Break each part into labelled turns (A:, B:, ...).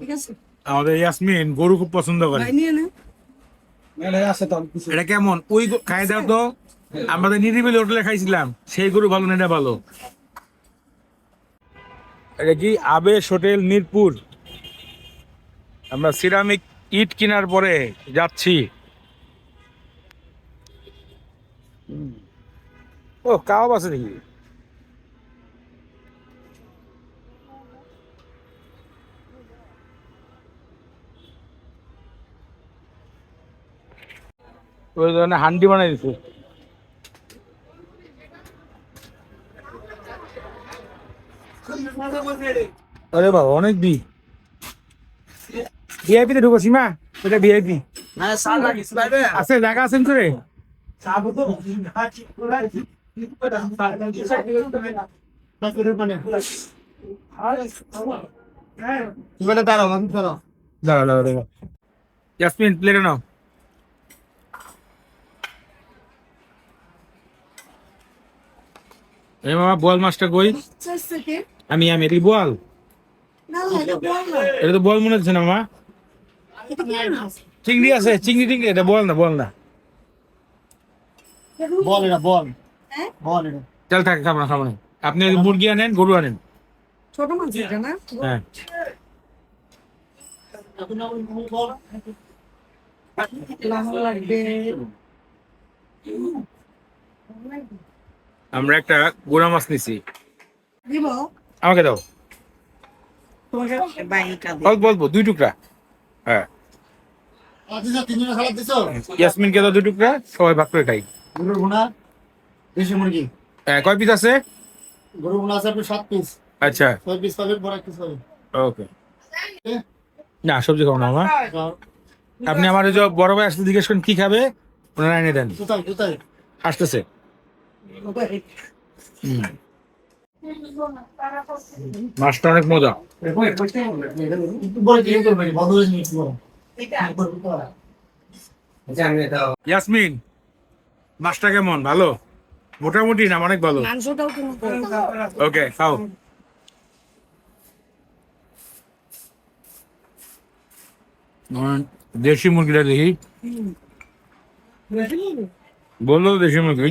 A: ঠিক আছে?
B: আমাদের ইয়াসমিন গরু খুব পছন্দ করে। এটা কেমন? ওই তো। আমাদের নিরিবিলি হোটেলে খাইছিলাম। সেই গরু ভালো না এটা ভালো? এটা কি আবেশ হোটেল মিরপুর? আমরা সিরামিক ইট কেনার পরে যাচ্ছি। হুম। ও কাবাব আছে দেখি ওই ধরনের হান্ডি বানাই দিছে। আরে বাবা অনেক বি ভিআইপি তে ঢুকো সীমা। এটা ভিআইপি আছে জায়গা আছেন করে দাঁড়াও দাঁড়াও দাঁড়াও ইয়াসমিন প্লেটে নাও। এই মামা বল মাছটা কই? আমি আমি এটা বল
A: না না এটা
B: তো বল মনে হচ্ছে না মামা
A: না
B: চিংড়ি আছে চিংড়ি টিংড়ি এটা বল না বল না।
C: বল এটা বল
A: হ্যাঁ?
C: বল এটা।
B: চল থাকে খাব না খাব না। আপনি মুরগি আনেন গরু আনেন।
A: ছোট মাছ এটা না?
B: হ্যাঁ।
A: লাগবে।
B: আমরা একটা গোড়া মাছ নিছি।
A: দিব।
B: আমাকে দাও। অল্প অল্প দুই টুকরা। হ্যাঁ। ইয়াসমিনকে দাও দুই টুকরা সবাই ভাগ করে খাই।
C: গরুর ভুনা দেশি মুরগি।
B: হ্যাঁ, কয় পিস আছে?
C: গরুর ভুনা আছে আপনি সাত পিস
B: আচ্ছা।
C: ছয় পিস পাবেন বড় পিস পাবেন
B: ওকে। না সবজি খাব না আমার। আপনি আমার বড় ভাই আসতে জিজ্ঞেস করেন কি খাবে? ওনারা এনে দেন। আসতেছে। মাছটা অনেক মজা। ইয়াসমিন মাছটা কেমন? ভালো? মোটামুটি না অনেক ভালো? ওকে খাও। দেশি মুরগিটা দেখি। বলল দেশি মুরগি।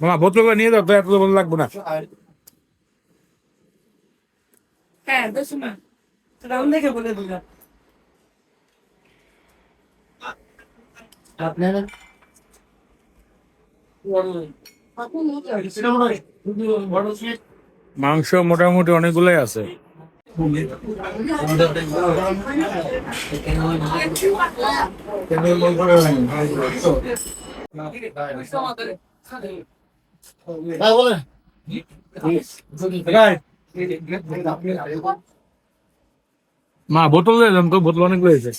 B: মামা বোতলটা নিয়ে দাও তো এত ভালো লাগবে না।
A: হ্যাঁ না রাউন্ড দেখে বলে দিলাম। যাও
B: মাংস মোটামুটি অনেকগুলোই আছে। মা বোতল দিলাম তো বোতল অনেক রয়েছে।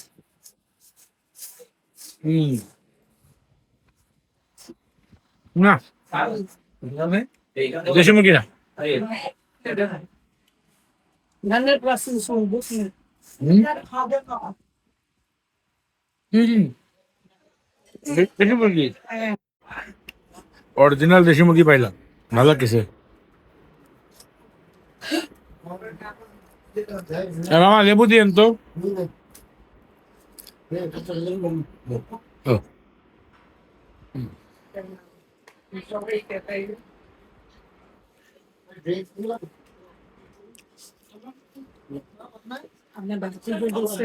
B: হম। না। দেশি মুরগি না
A: ধানের প্লাস্টিক সব বুঝলি
B: হুম হুম দেশি মুরগি অরিজিনাল দেশি মুরগি পাইলাম। ভালো লাগতেছে এ মামা লেবু দিয়েন তো। ও।
A: আপনি বাচ্চা বলছে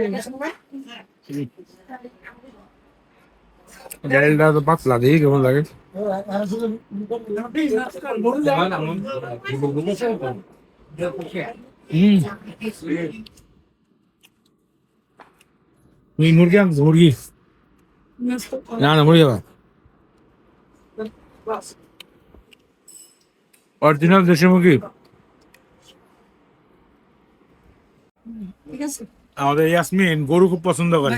B: ডালটা তো পাতলা দেখি কেমন লাগে হুম তুমি মুরগি আনছো মুরগি না না মুরগি আবার অরিজিনাল দেশি মুরগি
A: ঠিক আছে?
B: আমাদের ইয়াসমিন গরু খুব পছন্দ করে।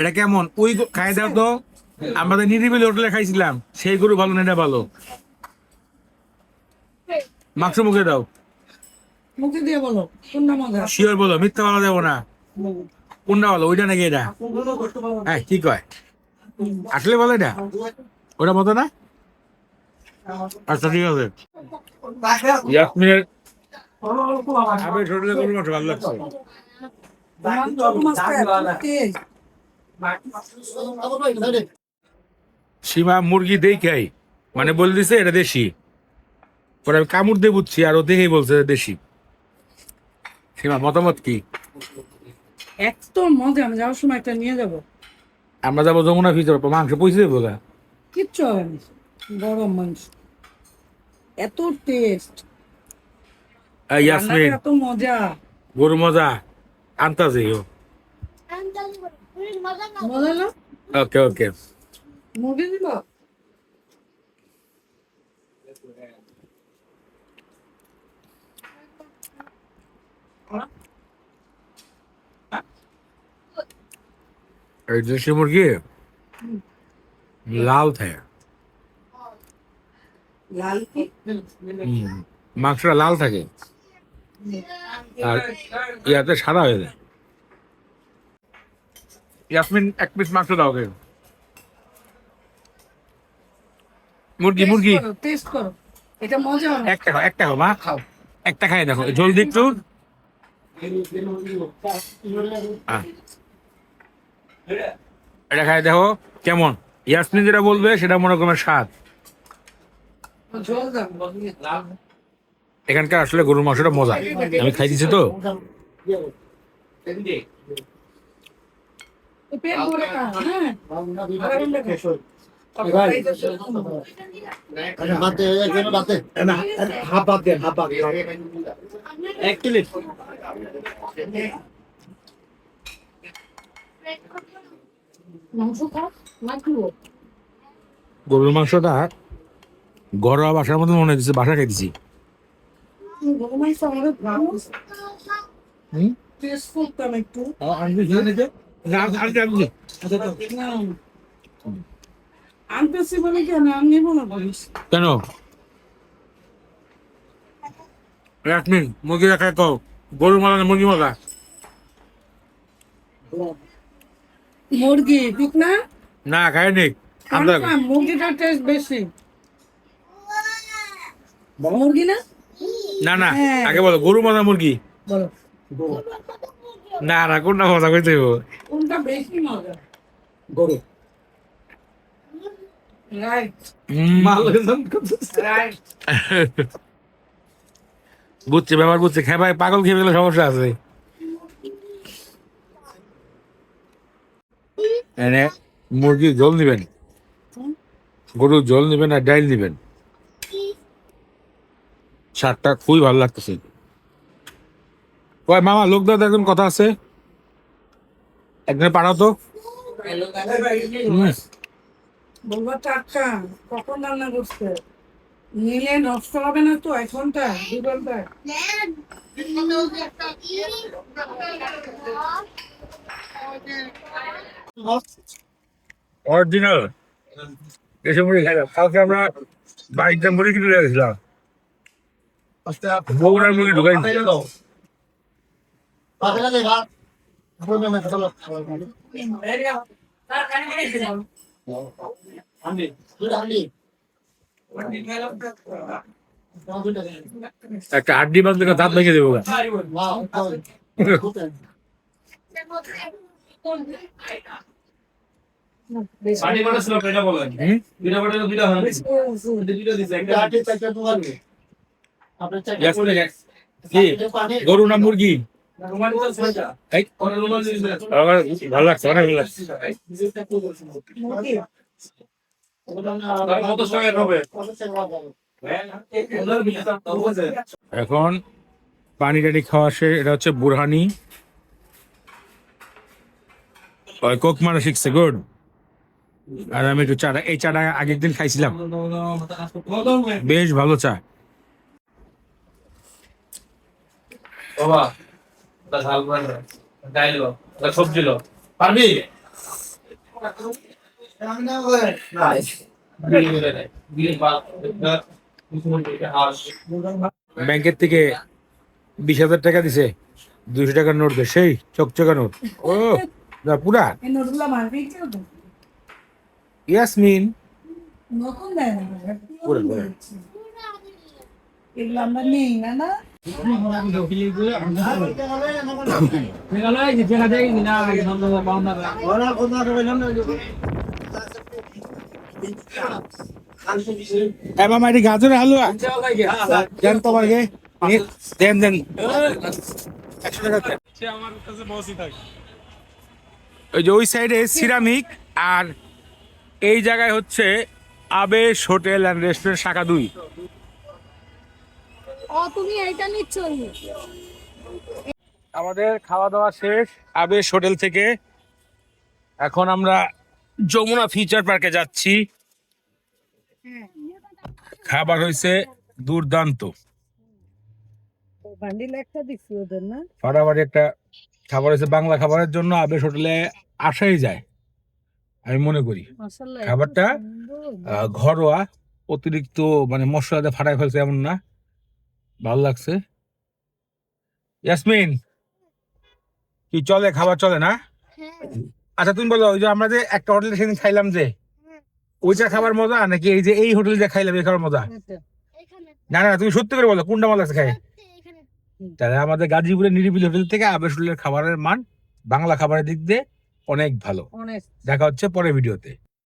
B: এটা কেমন? ওই খাই দাও তো। আমাদের নিরিবিলি হোটেলে খাইছিলাম সেই গরু ভালো না এটা ভালো? মাংস মুখে দাও।
A: মুখে দিয়ে বলো কোনটা মজা
B: শিওর বলো মিথ্যা বলা দেবো না। কোনটা বলো ওইটা নাকি এটা? হ্যাঁ কি কয়? আসলে বলো এটা? ওটা মতো না? আচ্ছা ঠিক আছে। ইয়াসমিনের আমি শরীরে গরু মাংস ভালো লাগছে সীমা মুরগি দেই খাই মানে বলে দিছে এটা দেশি। পরে আমি কামড় দিয়ে বুঝছি আর ও দেখেই বলছে দেশি। সীমা মতামত কি?
A: এত মজা আমি যাওয়ার সময় একটা নিয়ে যাব।
B: আমরা যাব যমুনা ভিতর মাংস পয়সা দেবো
A: কিচ্ছু হবে না। গরম মাংস। এত টেস্ট
B: ইয়াসমিন
A: এত মজা।
B: গরু মজা। আনতাছে ও।
A: মজা না?
B: ওকে ওকে। এই দেশি মুরগি লাল থাকে।
A: লাল
B: মাংসটা লাল থাকে। আর ইয়াতে সাদা হয়ে যায়। ইয়াসমিন এক পিস মাংস দাও ওকে। মুরগি মুরগি।
A: টেস্ট করো। এটা মজা হবে।
B: একটা খাও একটা খাও মা। খাও। একটা খাই দেখো জলদি একটু। এটা খাই দেখো কেমন? ইয়াসমিন যেটা বলবে সেটা মনে করবে স্বাদ।
A: দাও
B: এখানকার আসলে গরুর মাংসটা মজা। আমি খাই দিছি তো। গরুর মাংসটা ঘরোয়া বাসার মতো মনে হচ্ছে বাসা খাইতেছি।
A: কেন
B: কেন ইয়াসমিন মুরগি দেখায় কও গরুর মালা না মুরগি মালা?
A: মুরগি ঠিক না?
B: না খাই নি আমরা
A: মুরগিটার টেস্ট বেশি। মুরগি না?
B: না না
A: হ্যাঁ।
B: আগে বলো গরু মালা মুরগি?
A: বলো।
B: না না কোনটা কথা কইতে হইব?
A: কোনটা বেশি মজা?
C: গরু।
B: বুঝছে ব্যাপার বুঝছে খেয়ে ভাই পাগল খেয়ে গেলে সমস্যা আছে। এনে মুরগির জল নিবেন। গরুর জল নিবেন আর ডাইল নিবেন। শাকটা খুবই ভালো লাগতেছে। ওই মামা লোক দাদা একজন কথা আছে? একজন পাঠাও তো।
A: বলব টাকা কখন রান্না করছে? নিলে নষ্ট হবে না তো এক ঘণ্টা দু ঘণ্টা?
B: অরিজিনাল মুড়ি কালকে আমরা বাইকটা মুড়ি কিনে রেখেছিলাম বগুড়ার ঢুকাই। একটা আড্ডি বাঁধলে দাঁত ভেঙে দেবো?
D: দুইটা বটে দুইটা হয় দুইটা দিছে একটা
B: কি? গরু না মুরগি ভালো লাগছে অনেক ভালো লাগছে এখন পানি টানি খাওয়া সে এটা হচ্ছে বুরহানি ওই কোক মারা শিখছে গুড আর আমি একটু চাটা এই চাটা আগের দিন খাইছিলাম বেশ ভালো চা
D: বাবা ঝাল ডাইল সবজি লো পারবি?
B: ব্যাংকের থেকে বিশ হাজার টাকা দিছে। দুশো টাকার নোট সেই চকচকা নোট। ও না, পুরা।
A: এই নোটগুলো মারবি কেউ তো।
B: ইয়াসমিন।
A: নতুন দেয় না।
B: পুরো, পুরো।
A: এগুলো আমরা নেই না না?
B: এটি গাজরের হালুয়া দেন দেন দেন। ওই যে ওই সাইডে সিরামিক আর এই জায়গায় হচ্ছে আবেশ হোটেল অ্যান্ড রেস্টুরেন্ট শাখা দুই
E: ও তুমি এইটা নিচ্ছ
B: আমাদের খাওয়া দাওয়া শেষ। আবেশ হোটেল থেকে এখন আমরা যমুনা ফিউচার পার্কে যাচ্ছি। খাবার হয়েছে দুর্দান্ত।
A: বান্ডিল একটা দিচ্ছি ওদের না?
B: ফাটাফাটি একটা খাবার হয়েছে বাংলা খাবারের জন্য আবেশ হোটেলে আসাই যায় আমি মনে করি। খাবারটা ঘরোয়া অতিরিক্ত মানে মশলাতে ফাটাই ফেলছে এমন না। ভালো লাগছে? ইয়াসমিন কি চলে? খাবার চলে না? আচ্ছা তুমি বলো ওই যে আমরা যে একটা হোটেলে সেদিন খাইলাম যে ওইটা খাবার মজা নাকি এই যে এই হোটেলে যে খাইলাম এই খাবার মজা? না না তুমি সত্যি করে বলো কোনটা ভালো লাগছে খাই তাহলে আমাদের গাজীপুরের নিরিবিলি হোটেল থেকে আবেশ হোটেলের খাবারের মান বাংলা খাবারের দিক দিয়ে অনেক ভালো। দেখা হচ্ছে পরের ভিডিওতে।